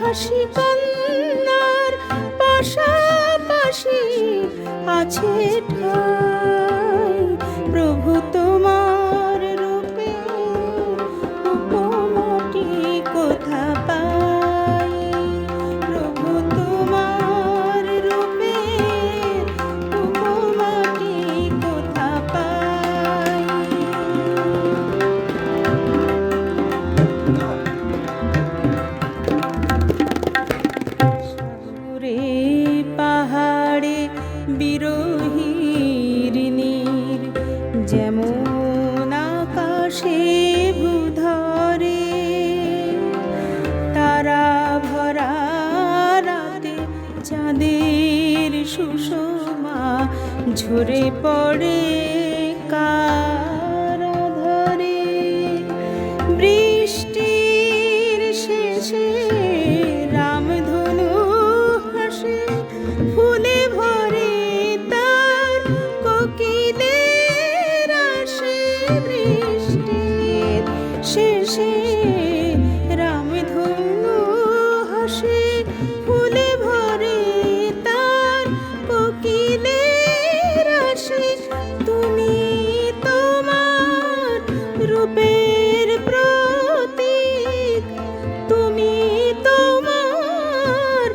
হাসি কান্নার পাশাপাশি আছে ঠাই। প্রভু তোমার রূপে উপমাটি কোথা বিরোহীর যেমন আকাশে ভূধরে তারা ভরা রাতে চাঁদের সুষমা ঝরে পড়ে কার ফুলে ভরে তুমি তোমার রূপের প্রতীক। তুমি তোমার